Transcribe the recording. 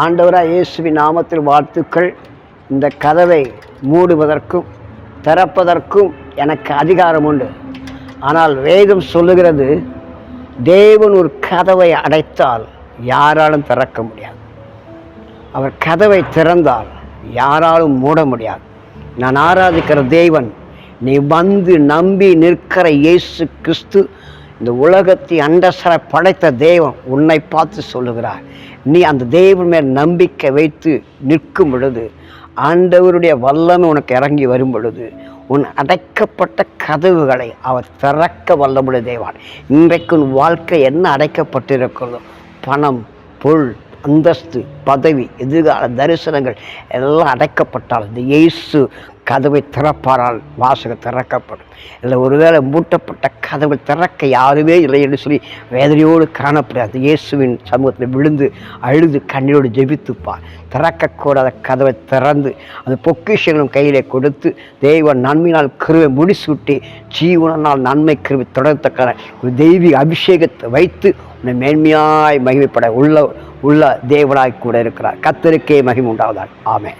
ஆண்டவராக இயேசுவின் நாமத்தில் வாழ்த்துக்கள். இந்த கதவை மூடுவதற்கும் திறப்பதற்கும் எனக்கு அதிகாரம் உண்டு. ஆனால் வேதம் சொல்லுகிறது தேவன் ஒரு கதவை அடைத்தால் யாராலும் திறக்க முடியாது. அவர் கதவை திறந்தால் யாராலும் மூட முடியாது. நான் ஆராதிக்கிற தேவன் நீ வந்து நம்பி நிற்கிற இயேசு கிறிஸ்து இந்த உலகத்தை அண்டசர படைத்த தெய்வம் உன்னை பார்த்து சொல்லுகிறார். நீ அந்த தெய்வம் மேல் நம்பிக்கை வைத்து நிற்கும் பொழுது ஆண்டவருடைய வல்லமை உனக்கு இறங்கி வரும் பொழுது உன் அடைக்கப்பட்ட கதவுகளை அவர் திறக்க வல்லமுடைய தேவான். இன்றைக்கு உன் வாழ்க்கை என்ன அடைக்கப்பட்டிருக்கிறதோ பணம் பொருள் அந்தஸ்து பதவி எதிர்கால தரிசனங்கள் எல்லாம் அடைக்கப்பட்டால் இந்த இயேசு கதவை திறப்பாரால் வாசகம் திறக்கப்படும். இல்லை ஒருவேளை மூட்டப்பட்ட கதவை திறக்க யாருமே இல்லை என்று சொல்லி வேதனையோடு காணப்படாது. இயேசுவின் சமூகத்தில் விழுந்து அழுது கண்ணீரோடு ஜெபித்துப்பார் திறக்கக்கூடாத கதவை திறந்து அந்த பொக்கிஷங்களும் கையிலே கொடுத்து தெய்வ நன்மையினால் கருவை முடிசூட்டி ஜீவனால் நன்மை கருவை தொடர்த்தக்கான ஒரு தெய்வீக அபிஷேகத்தை வைத்து உன்னை மேன்மையாய் மகிமைப்பட உள்ள உள்ள தேவனாய் கூட இருக்கிறார். கத்தருக்கே மகிமை ஆமே